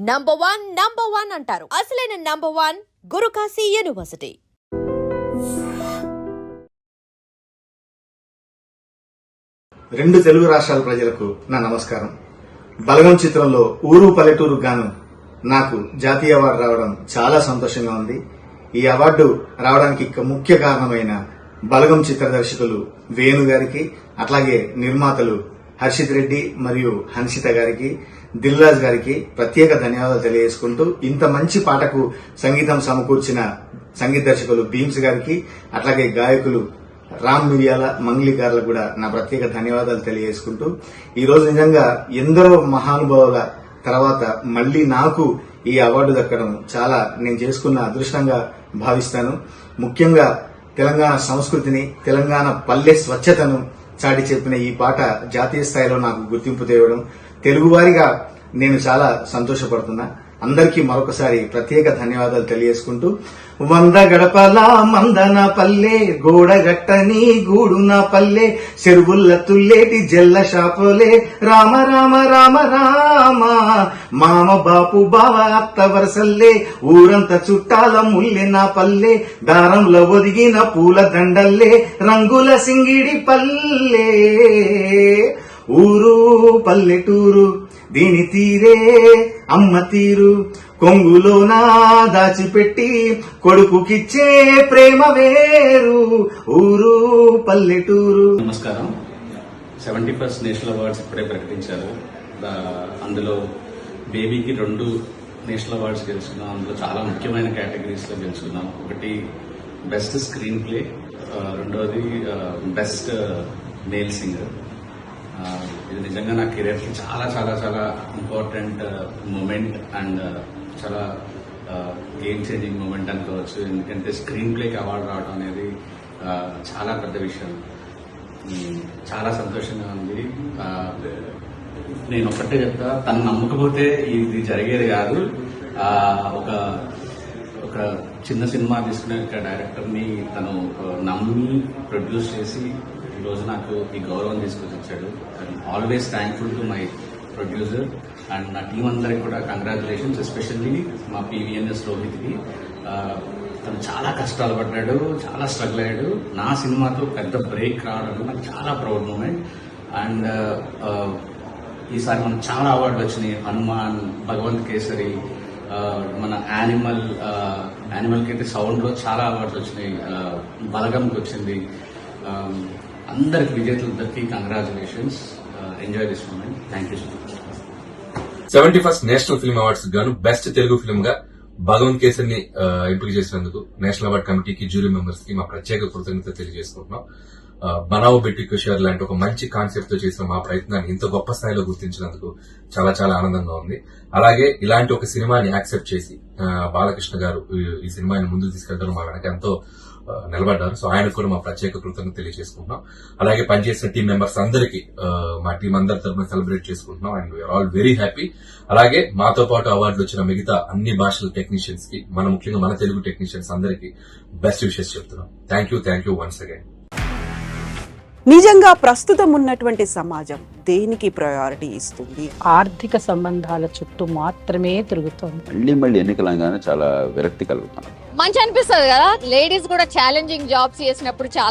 Number one number one అంటారు. అసలైన number one Guru Kashi university. రెండు తెలుగు రాష్ట్రాల ప్రజలకు నా నమస్కారం. బలగం చిత్రంలో ఊరు పల్లెటూరు గాను నాకు జాతీయ అవార్డు రావడం చాలా సంతోషంగా ఉంది. ఈ అవార్డు రావడానికి ముఖ్య కారణమైన బలగం చిత్ర దర్శకులు వేణు గారికి అట్లాగే నిర్మాతలు హర్షిత్ రెడ్డి మరియు హన్షిత గారికి దిల్రాజ్ గారికి ప్రత్యేక ధన్యవాదాలు తెలియజేసుకుంటూ ఇంత మంచి పాటకు సంగీతం సమకూర్చిన సంగీత దర్శకులు భీమ్స్ గారికి అట్లాగే గాయకులు రామ్ మిరియాల మంగ్లీ గారులకు కూడా నా ప్రత్యేక ధన్యవాదాలు తెలియజేసుకుంటూ ఈరోజు నిజంగా ఎందరో మహానుభావుల తర్వాత మళ్ళీ నాకు ఈ అవార్డు దక్కడం చాలా నేను చేసుకున్న అదృష్టంగా భావిస్తాను. ముఖ్యంగా తెలంగాణ సంస్కృతిని తెలంగాణ పల్లె స్వచ్ఛతను చాటి చెప్పిన ఈ పాట జాతీయ స్థాయిలో నాకు గుర్తింపు తేవడం తెలుగువారిగా నేను చాలా సంతోషపడుతున్నా. అందరికీ మరొకసారి ప్రత్యేక ధన్యవాదాలు తెలియజేసుకుంటూ వంద గడపల మందన పల్లె గోడగట్టని గూడున పల్లె చెరువుల్ల తుల్లేటి జల్ల షాపులే రామ రామ రామ రామ. మామ బాపు బావ అత్త వరసల్లే ఊరంత చుట్టాల ముల్లె నా పల్లె దారంలో ఒదిగిన పూల దండల్లే రంగుల సింగిడి పల్లె. ఊరు పల్లెటూరు దీని తీరే అమ్మ తీరు. కొంగులోనా దాచిపెట్టి కొడుకుకిచ్చే ప్రేమ వేరు. ఊరు పల్లెటూరు. నమస్కారం. సెవెంటీ ఫస్ట్ నేషనల్ అవార్డ్స్ ఇప్పుడే ప్రకటించారు. అందులో బేబీకి రెండు నేషనల్ అవార్డ్స్ గెలుచుకున్నాం. అందులో చాలా ముఖ్యమైన కేటగిరీస్లో గెలుచుకున్నాం. ఒకటి బెస్ట్ స్క్రీన్ ప్లే రెండవది బెస్ట్ మేల్ సింగర్. ఇది నిజంగా నా కెరీర్ చాలా చాలా చాలా ఇంపార్టెంట్ మూమెంట్ అండ్ చాలా గేమ్ చేంజింగ్ మూమెంట్ అనుకోవచ్చు. ఎందుకంటే స్క్రీన్ ప్లేకి అవార్డు రావడం అనేది చాలా పెద్ద విషయం. చాలా సంతోషంగా ఉంది. నేను ఒక్కటే చెప్తా తను నమ్మకపోతే ఇది జరిగేది కాదు. ఒక ఒక చిన్న సినిమా తీసుకునే డైరెక్టర్ని తను నమ్మి ప్రొడ్యూస్ చేసి ఈ రోజు నాకు ఈ గౌరవం తీసుకొచ్చి ఇచ్చాడు always thankful to my producer and నా టీం అందరికి కూడా కంగ్రాచులేషన్స్ ఎస్పెషల్లీ మా పీవీఎన్ఎస్ రోహిత్కి. తను చాలా కష్టాలు పడ్డాడు చాలా స్ట్రగుల్ అయ్యాడు. నా సినిమాతో పెద్ద బ్రేక్ రావడం నాకు చాలా ప్రౌడ్ మూమెంట్ అండ్ ఈసారి మనకు చాలా అవార్డులు వచ్చినాయి. హనుమాన్ భగవంత్ కేసరి మన యానిమల్ యానిమల్కి అయితే సౌండ్లో చాలా అవార్డ్స్ వచ్చినాయి. బలగంకి వచ్చింది. అందరికి విజేతలందరికీ congratulations enjoy this moment thank you so much seventy first national film awards గాను బెస్ట్ తెలుగు ఫిల్మ్గా భగవంత్ కేసర్ని uh, ఎంపిక చేసినందుకు నేషనల్ అవార్డ్ కమిటీకి జ్యూరీ మెంబర్స్కి మా ప్రత్యేక కృతజ్ఞత తెలియజేసుకుంటున్నాం. Uh, బనావు బనావో బెట్టి కుషార్ లాంటి ఒక మంచి కాన్సెప్ట్తో చేసిన మా ప్రయత్నాన్ని ఇంత గొప్ప స్థాయిలో గుర్తించినందుకు చాలా చాలా ఆనందంగా ఉంది. అలాగే ఇలాంటి ఒక సినిమాని యాక్సెప్ట్ చేసి uh, బాలకృష్ణ గారు ఈ- సినిమాని ముందుకు తీసుకెళ్తారు మా వెనక ఎంతో నిలబడ్డారు. సో ఆయనకు కూడా మా ప్రత్యేక కృతజ్ఞత తెలియజేసుకుంటున్నాం. అలాగే పనిచేసిన టీం మెంబర్స్ అందరికీ మా టీం అందరి తరఫున సెలబ్రేట్ చేసుకుంటున్నాం. And we are all very happy అలాగే మాతో పాటు అవార్డులు వచ్చిన మిగతా అన్ని భాషల టెక్నీషియన్స్కి మన ముఖ్యంగా మన తెలుగు టెక్నీషియన్స్ అందరికీ బెస్ట్ విషెస్ చెప్తున్నాం. Thank you thank you once again నిజంగా ప్రస్తుతం ఉన్నటువంటి సమాజం దేనికి ప్రయారిటీ ఇస్తుంది? ఆర్థిక సంబంధాల చుట్టూ మాత్రమే తిరుగుతోంది. మళ్ళీ మళ్ళీ ఎన్నికలంగానే చాలా విరక్తి కలుగుతాను మంచి అనిపిస్తుంది కదా. లేడీస్ కూడా ఛాలెంజింగ్ జాబ్స్ చేసినప్పుడు చాలా